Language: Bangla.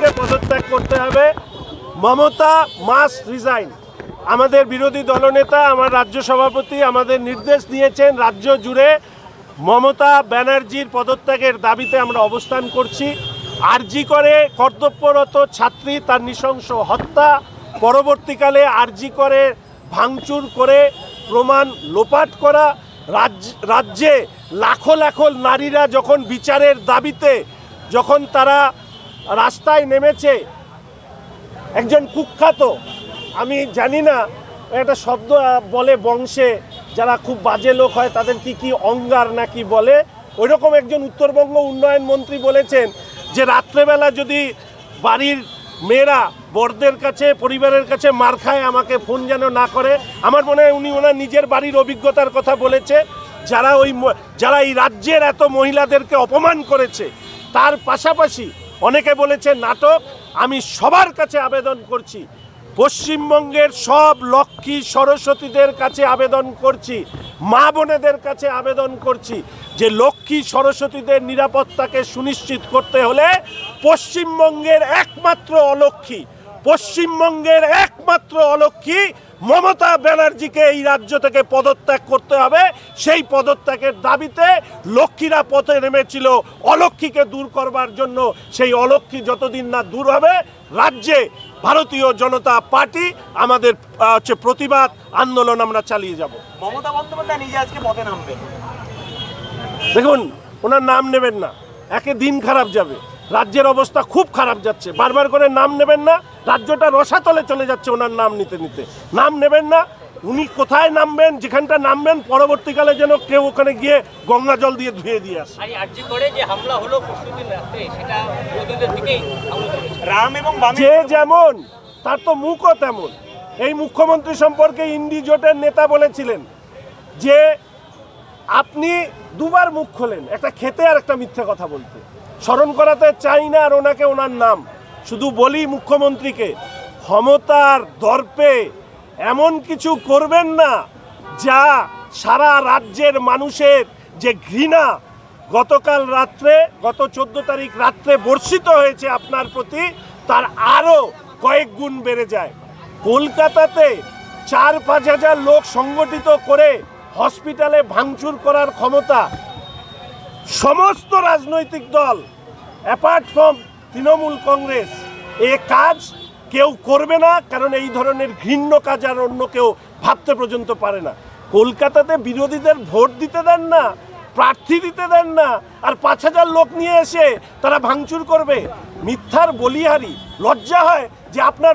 ব্যানার্জিকে পদত্যাগ করতে হবে। Mamata must resign. আমাদের বিরোধী দলনেতা, আমার রাজ্য সভাপতি আমাদের নির্দেশ দিয়েছেন রাজ্য জুড়ে মমতা ব্যানার্জির পদত্যাগের দাবিতে আমরা অবস্থান করছি। আরজি করে কর্তব্যরত ছাত্রী, তার নৃশংস হত্যা, পরবর্তীকালে আরজি করে ভাঙচুর করে প্রমাণ লোপাট করা রাজ্যে লাখো লাখো নারীরা যখন বিচারের দাবিতে, যখন তারা রাস্তায় নেমেছে একজন কুখ্যাত, আমি জানি না, একটা শব্দ বলে বংশে যারা খুব বাজে লোক হয় তাদের কি কি অঙ্গার নাকি বলে। ওই রকম একজন উত্তরবঙ্গ উন্নয়ন মন্ত্রী বলেছেন যে রাত্রেবেলা যদি বাড়ির মেয়েরা বরদের কাছে, পরিবারের কাছে মার খায়, আমাকে ফোন যেন না করে, আমার মনে হয় উনি ওনার নিজের বাড়ির অভিজ্ঞতার কথা বলেছে। যারা ওই যারা এই রাজ্যের এত মহিলাদেরকে অপমান করেছে, তার পাশাপাশি অনেকে বলেছে নাটক, আমি সবার কাছে আবেদন করছি। পশ্চিমবঙ্গের সব লক্ষ্মী সরস্বতীদের কাছে আবেদন করছি। মা বোনেদের কাছে আবেদন করছি যে লক্ষ্মী সরস্বতীদের নিরাপত্তাকে সুনিশ্চিত করতে হলে পশ্চিমবঙ্গের একমাত্র অলক্ষ্মী, পশ্চিমবঙ্গের একমাত্র অলক্ষ্মী মমতা ব্যানার্জিকে এই রাজ্য থেকে পদত্যাগ করতে হবে। সেই পদত্যাগের দাবিতে লক্ষ্মীরা পথে নেমেছিল। অলক্ষ্মীকে দূর করবার জন্য সেই অলক্ষ্মী যতদিন না দূর হবে রাজ্যে ভারতীয় জনতা পার্টি আমাদের হচ্ছে প্রতিবাদ আন্দোলন আমরা চালিয়ে যাব। মমতা বন্দ্যোপাধ্যায় নিজে আজকে পথে নামবেন। দেখুন ওনার নাম নেবেন না। একে দিন খারাপ যাবে। রাজ্যের অবস্থা খুব খারাপ যাচ্ছে। বারবার করে নাম নেবেন না রাজ্যটা রসাতলে চলে যাচ্ছে ওনার নাম নিতে নিতে। নাম নেবেন না উনি কোথায় নামবেন যেখানটা নামবেন পরবর্তীকালে যেন কেউ ওখানে গিয়ে গঙ্গা জল দিয়ে ধুয়ে দিয়ে আসে। যে যেমন তার তো মুখও তেমন। এই মুখ্যমন্ত্রী সম্পর্কে ইন্ডি জোটের নেতা বলেছিলেন যে আপনি দুবার মুখ খোলেন, একটা খেতে আর একটা মিথ্যে কথা বলতে। স্মরণ করাতে চাই না আর ওনাকে ওনার নাম। শুধু বলি মুখ্যমন্ত্রীকে, ক্ষমতার দর্পে এমন কিছু করবেন না যা সারা রাজ্যের মানুষের যে ঘৃণা গতকাল রাত্রে, গত চোদ্দ তারিখ রাত্রে বর্ষিত হয়েছে আপনার প্রতি, তার আরও কয়েক গুণ বেড়ে যায়। কলকাতাতে চার পাঁচ হাজার লোক সংগঠিত করে হসপিটালে ভাঙচুর করার ক্ষমতা সমস্ত রাজনৈতিক দল অ্যাপার্ট ফ্রম তৃণমূল কংগ্রেস, এ কাজ কেউ করবে না, কারণ এই ধরনের ঘৃণ্য কাজ আর অন্য কেউ ভাবতে পর্যন্ত পারে না। কলকাতাতে বিরোধীদের ভোট দিতে দেন না, প্রার্থী দিতে দেন না, আর পাঁচ হাজার লোক নিয়ে এসে তারা ভাঙচুর করবে। মিথ্যার বলিহারি, লজ্জা হয় যে আপনার